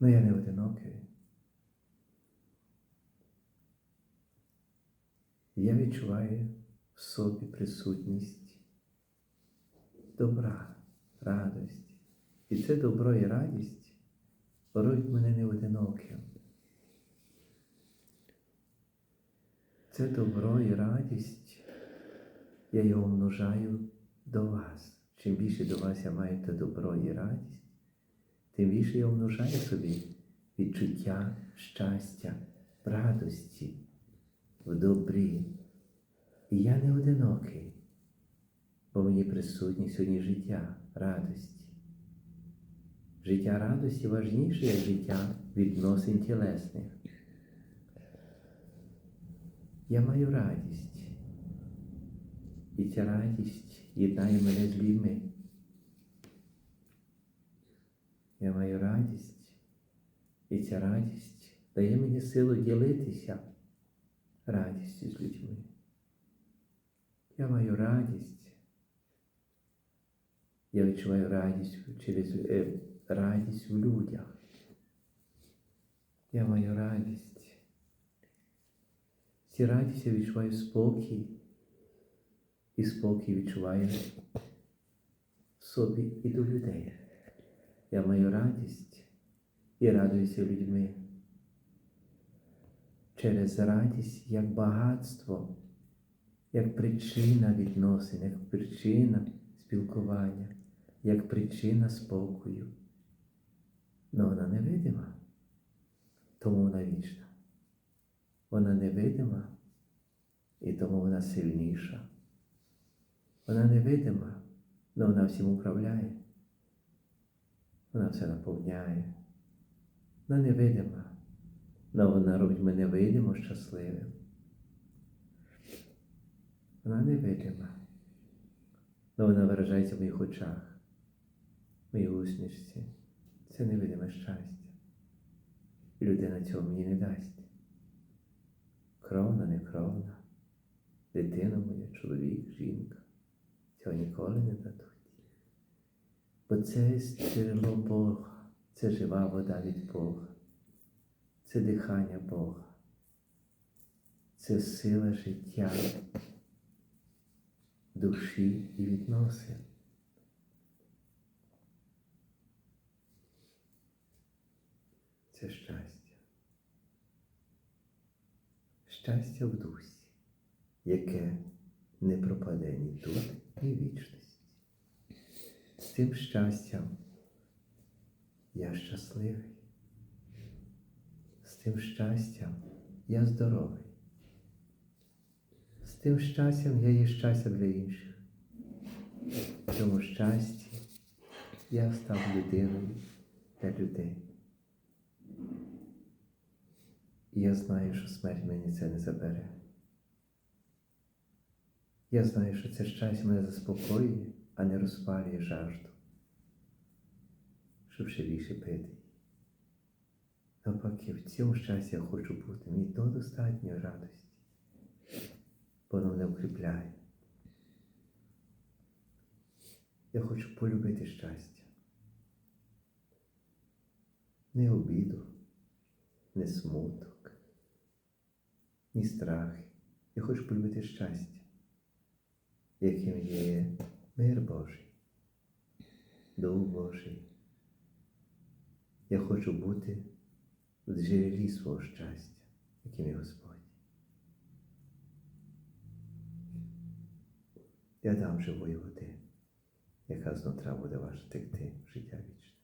Ну я не одинокий. Я відчуваю в собі присутність добра, радості. І це добро і радість робить мене не одиноким. Це добро і радість, я його множаю до вас. Чим більше до вас я маю те добро і радість, тим більше я множаю собі відчуття щастя, радості в добрі. І я не одинокий, бо мені присутні сьогодні життя, радості. Життя радості важніше, як життя відносин тілесних. Я маю радість. І ця радість єднає мене з людьми. Я маю радість, і ця радість дає мені силу ділитися радістю з людьми. Я маю радість. Я відчуваю радість через е, радість в людях. Я маю радість. Ці радість я відчуваю спокій, і спокій відчуваю в собі і до людей. Я маю радість і радуюся людьми. Через радість як багатство, як причина відносин, як причина спілкування, як причина спокою. Но вона невидима, тому вона вічна. Вона невидима і тому вона сильніша. Вона невидима, але вона всім управляє. Вона все наповняє. Вона невидима, але вона робить мене видимо щасливим. Вона невидима, але вона виражається в моїх очах, в моїй усмішці. Це невидиме щастя. І людина цього мені не дасть. Кровна, не кровна, дитина моя, чоловік, жінка. Цього ніколи не дадуть. Бо це джерело Бога, це жива вода від Бога, це дихання Бога, це сила життя душі і відносин. Це щастя. Щастя в дусі, яке не пропаде ні тут, ні вічності. Цим щастям я щасливий. З тим щастям я здоровий. З тим щастям я є щастя для інших. В цьому щасті я став людиною для людей. І я знаю, що смерть мені це не забере. Я знаю, що це щастя мене заспокоює, а не розпалює жажду, щоб ще більше пити. Навпаки, в цьому щасті я хочу бути. Мені то достатньо радості, воно мене укріпляє. Я хочу полюбити щастя. Не обіду, не смуток, ні страхи. Я хочу полюбити щастя, яким є мир Божий, Дух Божий. Я хочу бути в джерелі свого щастя, яким є Господь. Я дам живої води, яка знутра буде ваша текти в життя вічне.